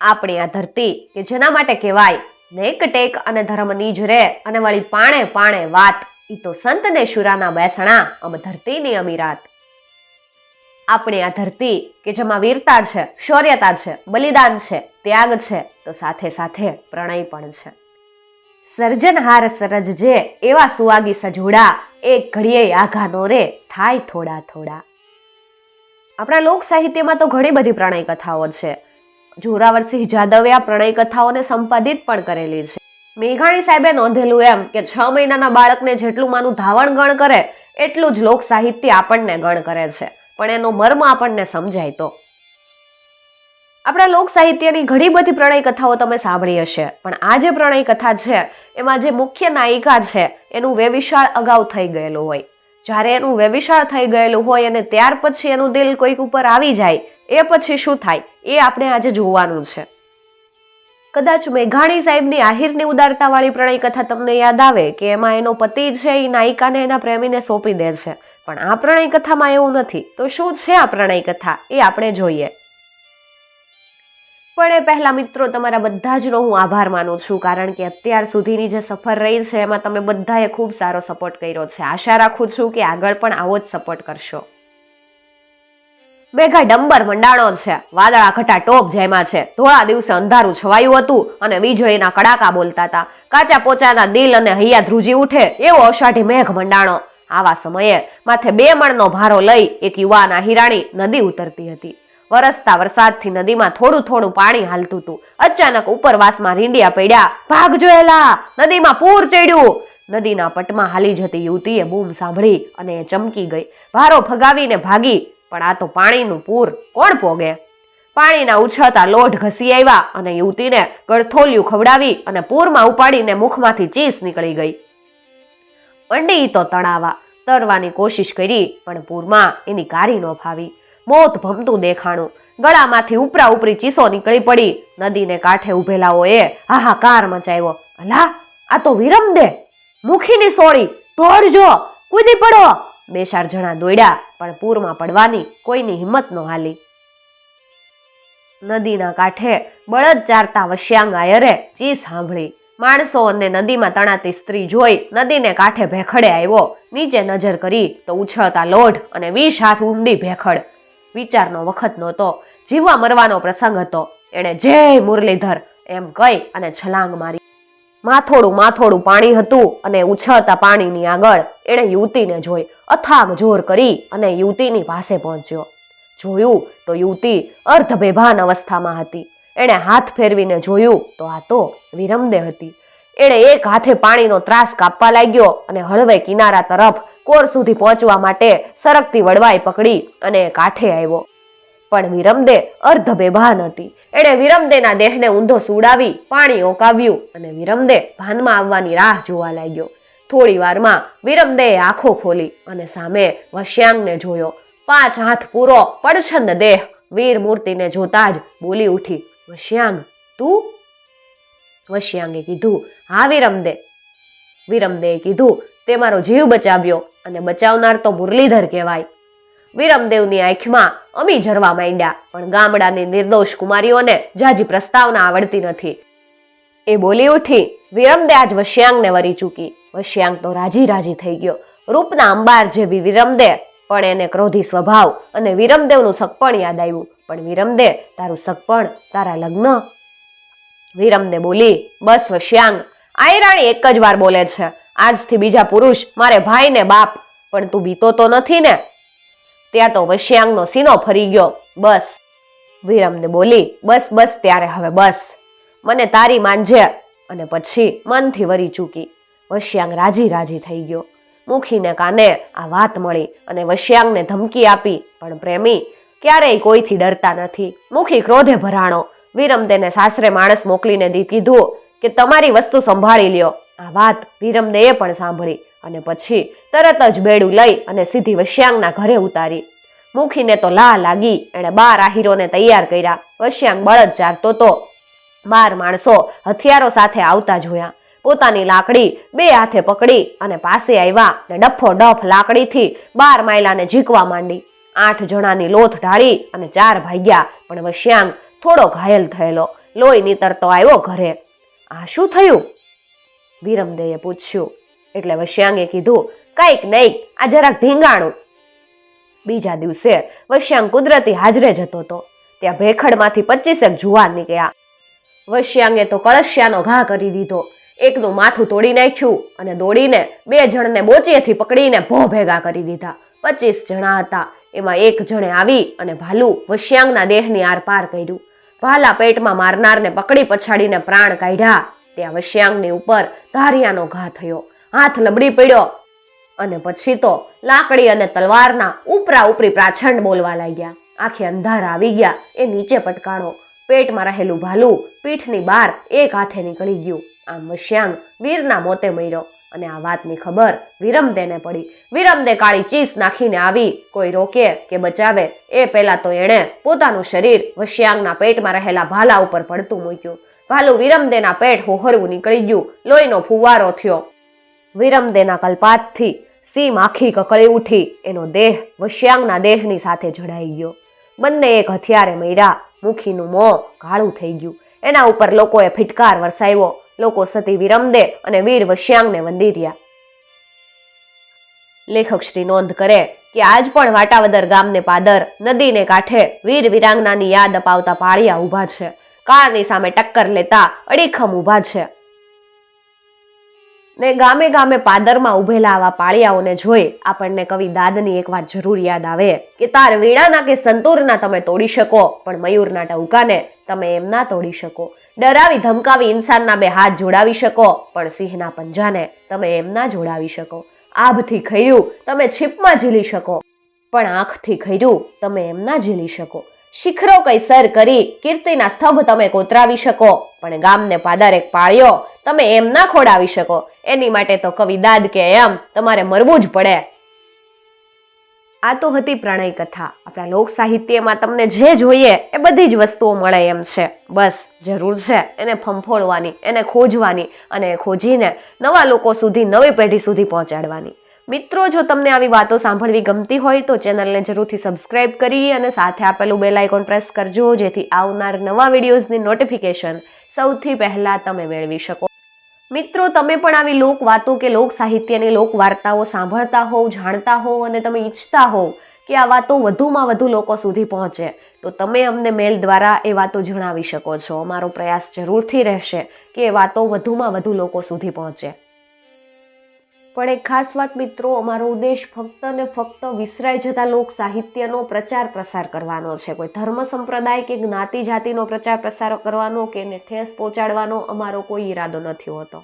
આપણી આ ધરતી, કે જેના માટે કહેવાય, નેક ટેક અને ધર્મની જ રે, અને વળી પાણે પાણે વાત. ઈ તો સંત ને શુરાના બેસણા અમ ધરતીની અમીરાત. આપણી આ ધરતી, કે જેમાં વીરતા છે, શૌર્યતા છે, બલિદાન છે, ત્યાગ છે, તો સાથે સાથે પ્રણય પણ છે. સર્જનહાર સરજ જે એવા સુવાગી સજોડા એક ઘડીએ આઘા નો રે, થાય થોડા થોડા. આપણા લોક સાહિત્યમાં તો ઘણી બધી પ્રણય કથાઓ છે. જોરાવરસિંહ જાદવે આ પ્રણય કથાઓને સંપાદિત પણ કરેલી છે. મેઘાણી સાહેબે નોંધેલું એમ કે છ મહિનાના બાળકને જેટલું માનું ધાવણ ગણ કરે, એટલું જ લોક સાહિત્ય આપણને ગણ કરે છે. પણ એનો મર્મ આપણને સમજાય તો. આપણા લોક સાહિત્યની ઘણી બધી પ્રણય કથાઓ તમે સાંભળી હશે, પણ આ જે પ્રણય કથા છે, એમાં જે મુખ્ય નાયિકા છે, એનું વેવિશાળ અગાઉ થઈ ગયેલું હોય. જ્યારે એનું વેવિશાળ થઈ ગયેલું હોય અને ત્યાર પછી એનું દિલ કોઈક ઉપર આવી જાય, એ પછી શું થાય? એ આપણે આજે જોવાનું છે. કદાચ મેઘાણી સાહેબની આહિરની ઉદારતાવાળી પ્રણય કથા તમને યાદ આવે કે એમાં એનો પતિ છે એ નાયિકાને એના પ્રેમીને સોંપી દે છે. પણ આ પ્રણય કથામાં એવું નથી. તો શું છે આ પ્રણય કથા? એ આપણે જોઈએ. પણ એ પહેલાં, મિત્રો, તમારા બધા જનો હું આભાર માનું છું, કારણ કે અત્યાર સુધીની જે સફર રહી છે, એમાં તમે બધાએ ખૂબ સારો સપોર્ટ કર્યો છે. આશા રાખું છું કે આગળ પણ આવો જ સપોર્ટ કરશો. મેઘા ડંબર મંડાણો છે, વાદળા ઘટા ટોપ જેમાં છે. ધોળા દિવસે અંધારું છવાયું હતું અને વીજળીના કડાકા બોલતા હતા. કાચા પોચાના દિલ અને હૈયા ધ્રુજી ઉઠે, એવો અષાઢી મેઘ મંડાણો. આવા સમયે માથે બે મણનો ભારો લઈ એક યુવાના હિરાણી નદી ઉતરતી હતી. વરસતા વરસાદથી નદીમાં થોડું થોડું પાણી હાલતું હતું. અચાનક ઉપરવાસમાં રીંડિયા પડ્યા. ભાગ જોયેલા. નદીમાં પૂર ચડ્યું. નદીના પટમાં હાલી જતી યુવતીએ બૂમ સાંભળી અને એ ચમકી ગઈ. ભારો ફગાવીને ભાગી, પણ આ તો પાણીનું પૂર કોણ પોગે? પાણીના ઉછળતા લોઢ ઘસી આવ્યા અને યુવતીને ગળથોલિયું ખવડાવી અને પૂરમાં ઉપાડીને મુખમાંથી ચીસ નીકળી ગઈ. મંડી તો તણાવા, તરવાની કોશિશ કરી, પણ પૂરમાં એની કારી ન ફાવી. મોત ભમતું દેખાણું. ગળામાંથી ઉપરા ઉપરી ચીસો નીકળી પડી. નદીને કાંઠે ઉભેલાઓએ હાહાકાર મચાવ્યો. અલા, આ તો વિરમ દે. મુખીની સોળી તોડજો કૂદી પડો. બે ચાર જણા દોડ્યા, પણ પૂરમાં પડવાની કોઈની હિંમત ન હાલી. નદીના કાંઠે બળદ ચારતા વશ્યાંગ આયરે ચીસ સાંભળી. માણસો અને નદીમાં તણાતી સ્ત્રી જોઈ નદીને કાંઠે ભેખડે આવ્યો. નીચે નજર કરી તો ઉછળતા લોઢ અને વીસ હાથ ઊંડી ભેખડ. વિચારનો વખત નહોતો, જીવવા મરવાનો પ્રસંગ હતો. એણે જય મુરલીધર એમ કહી અને છલાંગ મારી. માથોડું માથોડું પાણી હતું અને ઉછળતા પાણીની આગળ એણે યુવતીને જોઈ, અથાગ જોર કરી અને યુવતીની પાસે પહોંચ્યો. જોયું તો યુવતી અર્ધ બેભાન અવસ્થામાં હતી. એણે હાથ ફેરવીને જોયું તો આ તો વિરમદે હતી. એણે એક હાથે પાણીનો ત્રાસ કાપવા લાગ્યો અને હળવે કિનારા તરફ કોર સુધી પહોંચવા માટે સરકતી વડવાઈ પકડી અને કાંઠે આવ્યો. પણ વિરમદે અર્ધ બેભાન હતી. એણે વિરમદેના દેહને ઊંધો સુડાવી પાણી ઓકાવ્યું અને વિરમદે ભાનમાં આવવાની રાહ જોવા લાગ્યો. થોડી વારમાં વિરમદેએ આંખો ખોલી અને સામે વશ્યાંગને જોયો. પાંચ હાથ પૂરો પડછંદ દેહ વીર મૂર્તિને જોતા જ બોલી ઉઠી, વશ્યાંગ, તું વશ્યાંગે કીધું, હા, વિરમદે. વિરમદેએ કીધું, તે મારો જીવ બચાવ્યો અને બચાવનાર તો મુરલીધર કહેવાય. વિરમદેવની આંખમાં અમી ઝરવા માંડ્યા, પણ ગામડાની નિર્દોષ કુમારીઓને જાજી પ્રસ્તાવના આવડતી નથી. એ બોલી ઉઠી વિરમદે આજ વશ્યાંગને વરી ચૂકી. વશ્યાંગ તો રાજી રાજી થઈ ગયો. રૂપના અંબાર જેવી વિરમદે પણ એને ક્રોધી સ્વભાવ અને વિરમદેવનું સગપણ યાદ આવ્યું. પણ વિરમદે, તારું સગપણ, તારા લગ્ન વિરમદે બોલી, બસ વશ્યાંગ. આયરાણી એક જ વાર બોલે છે, આજથી બીજા પુરુષ મારે ભાઈ ને બાપ, પણ તું બીતો તો નથી ને. ત્યાં તો વશ્યાંગનો સીનો ફરી ગયો, બસ. વિરમને બોલી, બસ બસ, ત્યારે હવે બસ. મને તારી માનજે અને પછી મનથી વરી ચૂકી. વશ્યાંગ રાજી રાજી થઈ ગયો. મુખીને કાને આ વાત મળી અને વશ્યાંગને ધમકી આપી, પણ પ્રેમી, ક્યારેય કોઈથી ડરતા નથી. મુખી ક્રોધે ભરાણો. વિરમ તેને સાસરે માણસ મોકલીને કીધું કે તમારી વસ્તુ સંભાળી લ્યો. આ વાત વિરમને પણ સાંભળી અને પછી તરત જ બેડું લઈ અને સીધી વશ્યાંગના ઘરે ઉતારી. મુખીને તો લા લાગી, એણે બાર આહીરોને તૈયાર કર્યા. વશ્યાંગ બળદ ચારતો તો બાર માણસો હથિયારો સાથે આવતા જોયા. પોતાની લાકડી બે હાથે પકડી અને પાસે આવ્યા ને ડફો ડફ લાકડીથી બાર માયલાને ઝીકવા માંડી. આઠ જણાની લોથ ઢાળી અને ચાર ભાગ્યા, પણ વશ્યાંગ થોડો ઘાયલ થયેલો. લોહી નીતરતો આવ્યો ઘરે. આ શું થયું? વિરમદેયે પૂછ્યું. એટલે વશ્યાંગે કીધું, કંઈક નહીં આ જરાક ધીંગાણું. બીજા દિવસે વશ્યાંગ કુદરતી હાજરે જતો હતો. ત્યાં ભેખડમાંથી પચીસેક જુવાર નીકળ્યા. વશ્યાંગે તો કળશિયાનો ઘા કરી દીધો. એકનું માથું તોડી નાખ્યું અને દોડીને બે જણને બોચીએથી પકડીને ભો ભેગા કરી દીધા. પચીસ જણા હતા. એમાં એક જણે આવી અને ભાલુ વશ્યાંગના દેહની આરપાર કર્યું. ભાલા પેટમાં મારનારને પકડી પછાડીને પ્રાણ કાઢ્યા. ત્યાં વશ્યાંગની ઉપર ધારિયાનો ઘા થયો. હાથ લબડી પડ્યો. અને પછી તો લાકડી અને તલવારના ઉપરા ઉપરી પ્રાછંડ બોલવા લાગ્યા. આખે અંધાર આવી ગયા. એ નીચે પટકાણો. પેટમાં રહેલું ભાલું પીઠની બહાર એક હાથે નીકળી ગયું. આમ વશ્યાંગ વીરના મોતે મર્યો. અને આ વાતની ખબર વિરમદેને પડી. વિરમદે કાળી ચીસ નાખીને આવી. કોઈ રોકે કે બચાવે, એ પહેલા તો એણે પોતાનું શરીર વશ્યાંગના પેટમાં રહેલા ભાલા ઉપર પડતું મૂક્યું. ભાલું વિરમદેના પેટ હોહરવું નીકળી ગયું. લોહીનો ફુવારો થયો. વિરમદેના કલ્પાતથી સીમ આખી કકળી ઉઠી. એનો દેહ વશ્યાંગના દેહની સાથે જડાઈ ગયો. બંને એક હથિયારે મૈરા, મુખીનું મોં કાળું થઈ ગયું. એના ઉપર લોકોએ ફિટકાર વરસાવ્યો. લોકો સતી વિરમદે અને વીર વશ્યાંગને વંદી રહ્યા. લેખક શ્રી નોંધ કરે કે આજ પણ વાટાવદર ગામને પાદર નદીને કાંઠે વીર વિરાંગનાની યાદ અપાવતા પાળિયા ઊભા છે. કાળની સામે ટક્કર લેતા અડીખમ ઊભા છે. ને ગામે ગામે પાદરમાં ઉભેલા આવા પાળિયાઓને જોઈ આપણને કવિ દાદની એક વાત જરૂર યાદ આવે કે તાર વીણાના કે સંતૂરના તમે તોડી શકો, પણ મયુરના ટહુકાને તમે એમ ના તોડી શકો. ડરાવી ધમકાવી ઇન્સાનના બે હાથ જોડાવી શકો, પણ સિંહના પંજાને તમે એમ ના જોડાવી શકો. આભથી ખૈર્યું તમે છીપમાં ઝીલી શકો, પણ આંખથી ખૈર્યું તમે એમ ના ઝીલી શકો. શિખરો કઈ સર કરી કીર્તિના સ્તંભ તમે કોતરાવી શકો, પણ ગામને પાદર એક પાળ્યો તમે એમ ના ખોડાવી શકો. એની માટે તો કવિ દાદ કે એમ તમારે મરવું જ પડે. આ તો હતી પ્રણય કથા. આપણા લોક સાહિત્યમાં તમને જે જોઈએ એ બધી જ વસ્તુઓ મળે એમ છે. બસ, જરૂર છે. એને ફંફોળવાની, એને ખોજવાની અને ખોજીને નવા લોકો સુધી, નવી પેઢી સુધી પહોંચાડવાની. મિત્રો, જો તમને આવી વાતો સાંભળવી ગમતી હોય તો ચેનલને જરૂરથી સબસ્ક્રાઇબ કરી અને સાથે આપેલું બેલ આઇકોન પ્રેસ કરજો જેથી આવનાર નવા વિડીયોઝની નોટિફિકેશન સૌથી પહેલાં તમે મેળવી શકો. મિત્રો, તમે પણ આવી લોક વાતો કે લોક સાહિત્યની લોક વાર્તાઓ સાંભળતા હોવ, જાણતા હોવ અને તમે ઈચ્છતા હોવ કે આ વાતો વધુમાં વધુ લોકો સુધી પહોંચે, તો તમે અમને મેલ દ્વારા એ વાતો જણાવી શકો છો. અમારો પ્રયાસ જરૂરથી રહેશે કે એ વાતો વધુમાં વધુ લોકો સુધી પહોંચે. પણ એક ખાસ વાત મિત્રો, અમારો ઉદ્દેશ ફક્ત ને ફક્ત વિસરાઈ જતા લોક સાહિત્યનો પ્રચાર પ્રસાર કરવાનો છે. કોઈ ધર્મ સંપ્રદાય કે જ્ઞાતિ જાતિનો પ્રચાર પ્રસાર કરવાનો કે એને ઠેસ પહોંચાડવાનો અમારો કોઈ ઈરાદો નથી હોતો.